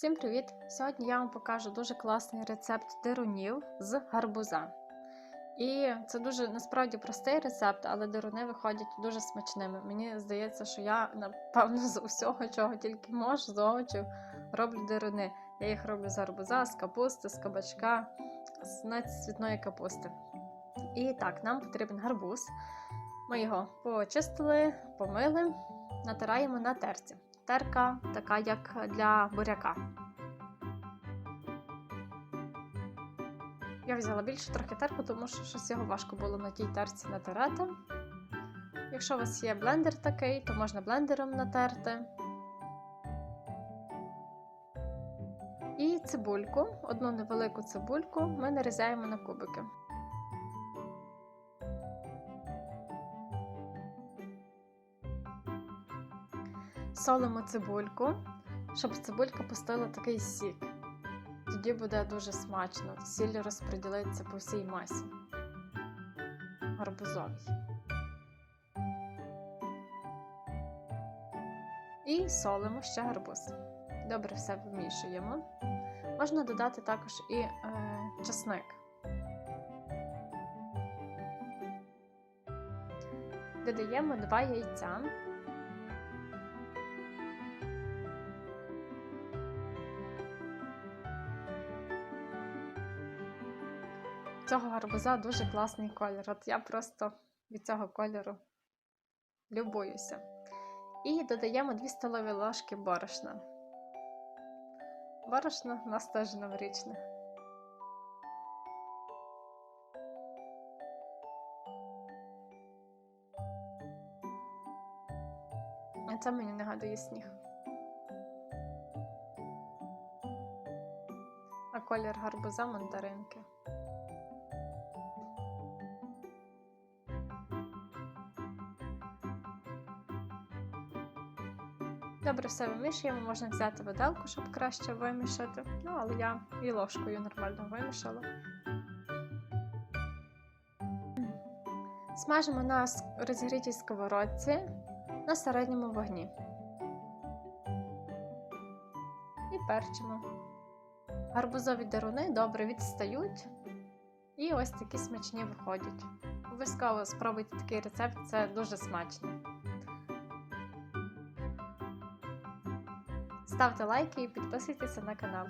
Всім привіт! Сьогодні я вам покажу дуже класний рецепт дирунів з гарбуза. І це дуже насправді простий рецепт, але дируни виходять дуже смачними. Мені здається, що я, напевно, з усього, чого тільки можу, з овочів, роблю дируни. Я їх роблю з гарбуза, з капусти, з кабачка, з навіть з цвітної капусти. І так, нам потрібен гарбуз. Ми його почистили, помили, натираємо на терці. Терка така, як для буряка. Я взяла більше трохи терку, тому що щось його важко було на тій терці натирати. Якщо у вас є блендер такий, то можна блендером натерти. І цибульку, одну невелику цибульку, ми нарізаємо на кубики. Солимо цибульку, щоб цибулька пустила такий сік. Тоді буде дуже смачно. Сіль розподілиться по всій масі. Гарбузовій. І солимо ще гарбуз. Добре все вимішуємо. Можна додати також і е, чесник. Додаємо 2 яйця. Цього гарбуза дуже класний колір. От я просто від цього кольору любуюся. І додаємо 2 столові ложки борошна. Борошно у нас теж новорічне. А це мені нагадує сніг. А колір гарбуза мандаринки. Добре все вимішуємо, можна взяти виделку, щоб краще вимішати. Ну, але я і ложкою нормально вимішала. Смажимо на розігрітій сковородці на середньому вогні. І перчимо. Гарбузові деруни добре відстають. І ось такі смачні виходять. Обов'язково спробуйте такий рецепт, це дуже смачно. Ставте лайки і підписуйтеся на канал.